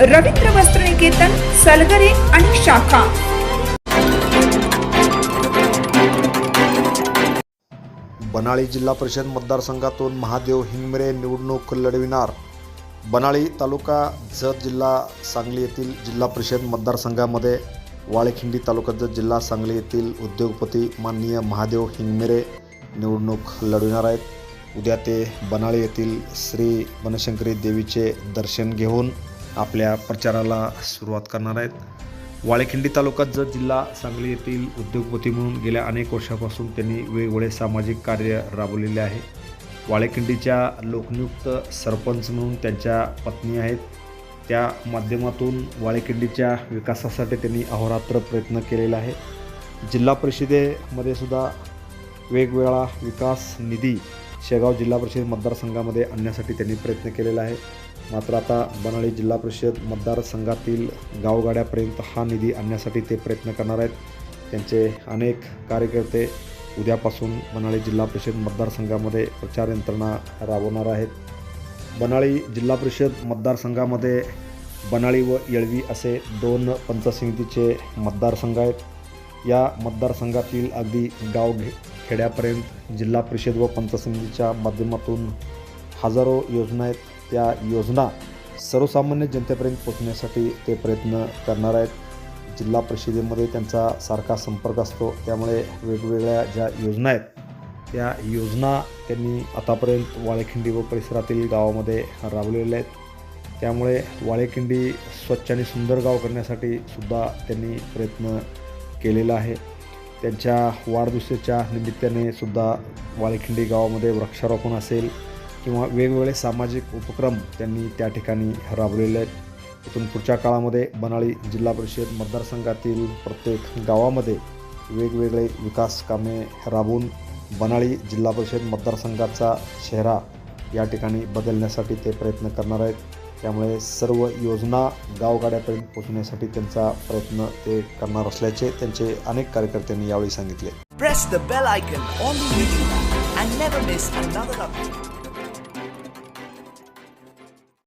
रवींद्र वस्त्रनिकेतन सलगरे आणि शाखा. बनाळी जिल्हा परिषद मतदारसंघातून महादेव हिंगमिरे निवडणूक लढविणार. बनाळी तालुका जत जिल्हा सांगली येथील जिल्हा परिषद मतदारसंघामध्ये वाळेखिंडी तालुका जत जिल्हा सांगली येथील उद्योगपती माननीय महादेव हिंगमिरे निवडणूक लढविणार आहेत. उद्या ते बनाळी येथील श्री बनशंकरी देवीचे दर्शन घेऊन आपल्या प्रचाराला सुरुवात करणार आहेत. वाळेखिंडी तालुक्यात जत जिल्हा सांगली येथील उद्योगपती म्हणून गेल्या अनेक वर्षापासून त्यांनी वेगवेगळे सामाजिक कार्य राबवलेले आहे. वाळेखिंडीच्या लोकनियुक्त सरपंच म्हणून त्यांच्या पत्नी आहेत. त्या माध्यमातून वाळेखिंडीच्या विकासासाठी त्यांनी अहोरात्र प्रयत्न केलेला आहे. जिल्हा परिषदेमध्ये सुद्धा वेगवेगळा विकास निधी शेगाव जिल्हा परिषद मतदारसंघामध्ये आणण्यासाठी त्यांनी प्रयत्न केलेला आहे. मात्र आता बनाळी जिल्हा परिषद मतदारसंघातील गावगाड्यापर्यंत हा निधी आणण्यासाठी ते प्रयत्न करणार आहेत. त्यांचे अनेक कार्यकर्ते उद्यापासून बनाळी जिल्हा परिषद मतदारसंघामध्ये प्रचार यंत्रणा राबवणार आहेत. बनाळी जिल्हा परिषद मतदारसंघामध्ये बनाळी व येळवी असे दोन पंचसमितीचे मतदारसंघ आहेत. या मतदारसंघातील अगदी गाव घे खेड्यापर्यंत जिल्हा परिषद व पंचसमितीच्या माध्यमातून हजारो योजना आहेत. त्या योजना सर्वसामान्य जनतेपर्यंत पोचण्यासाठी ते प्रयत्न करणार आहेत. जिल्हा परिषदेमध्ये त्यांचा सारखा संपर्क असतो. त्यामुळे वेगवेगळ्या ज्या योजना आहेत त्या योजना त्यांनी आतापर्यंत वाळेखिंडी व परिसरातील गावामध्ये राबवलेल्या आहेत. त्यामुळे वाळेखिंडी स्वच्छ आणि सुंदर गाव करण्यासाठी सुद्धा त्यांनी प्रयत्न केलेला आहे. त्यांच्या वाढदिवसाच्या निमित्ताने सुद्धा वाळेखिंडी गावामध्ये वृक्षारोपण असेल किंवा वेगवेगळे सामाजिक उपक्रम त्यांनी त्या ठिकाणी राबवलेले आहेत. इथून पुढच्या काळामध्ये बनाळी जिल्हा परिषद मतदारसंघातील प्रत्येक गावामध्ये वेगवेगळे विकास कामे राबवून बनाळी जिल्हा परिषद मतदारसंघाचा चेहरा या ठिकाणी बदलण्यासाठी ते प्रयत्न करणार आहेत. त्यामुळे सर्व योजना गावगाड्यापर्यंत पोहोचण्यासाठी त्यांचा प्रयत्न ते करणार असल्याचे त्यांचे अनेक कार्यकर्त्यांनी यावेळी सांगितले.